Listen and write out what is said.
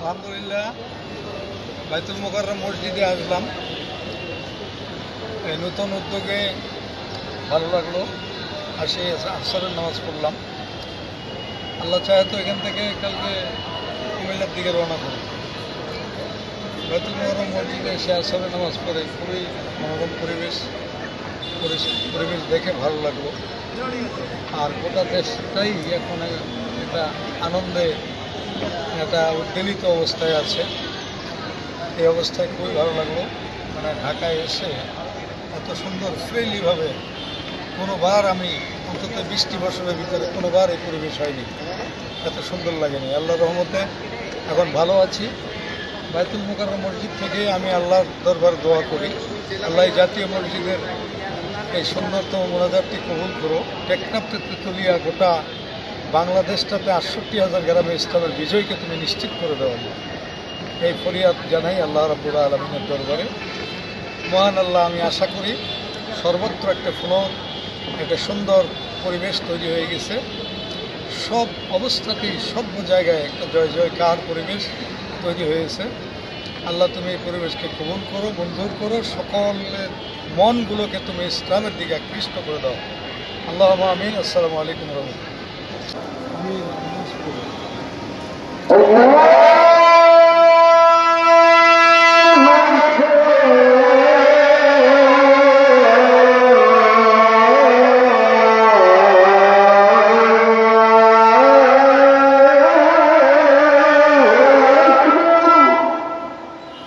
আলহামদুলিল্লাহ, বাইতুল মোকাররম মসজিদে আসলাম। এই নতুন উদ্যোগে ভালো লাগল, আসে আসরের নামাজ পড়লাম। আল্লাহ চাহে তো এখান থেকে কালকে কুমিল্লার দিকে রওনা করি বাইতুল মোকাররম মসজিদে এসে আসরের নামাজ পড়ে, খুবই মনোরম পরিবেশ, পরিবেশ- পরিবেশ দেখে ভালো লাগল। আর গোটা দেশটাই এখন একটা আনন্দে একটা উদ্বেলিত অবস্থায় আছে। এই অবস্থায় খুবই ভালো লাগল। মানে ঢাকায় এসে এত সুন্দর ফ্রিলিভাবে কোনোবার আমি অন্তত বৃষ্টি বছরের ভিতরে কোনোবার এই পরিবেশ হয়নি। এত সুন্দর লাগেনি। আল্লাহ রহমতে এখন ভালো আছি। বাইতুল মুকার মসজিদ থেকে আমি আল্লাহর দরবার দোয়া করি। আল্লাহ জাতীয় মসজিদের এই সুন্দরতম মোনাজারটি কবুল করো টেকনাফ থেকে তুলিয়া গোটা বাংলাদেশটাতে আটষট্টি হাজার গ্রামে ইসলামের বিজয়কে তুমি নিশ্চিত করে দেওয়া এই ফরিয়াদ জানাই আল্লাহ রাবুল আলমিনের দরবারে। মহান আল্লাহ, আমি আশা করি সর্বত্র একটা ফ্লোর একটা সুন্দর পরিবেশ তৈরি হয়ে গেছে। সব অবস্থাতেই সব জায়গায় একটা জয় জয় কার পরিবেশ তৈরি হয়েছে। আল্লাহ, তুমি এই পরিবেশকে কবুল করো, মঞ্জুর করো সকলের মনগুলোকে তুমি ইসলামের দিকে আকৃষ্ট করে দাও। আল্লাহ আমিন। আসসালামু আলাইকুম রহমতুল্লাহ। আমি নামাজ পড়ি।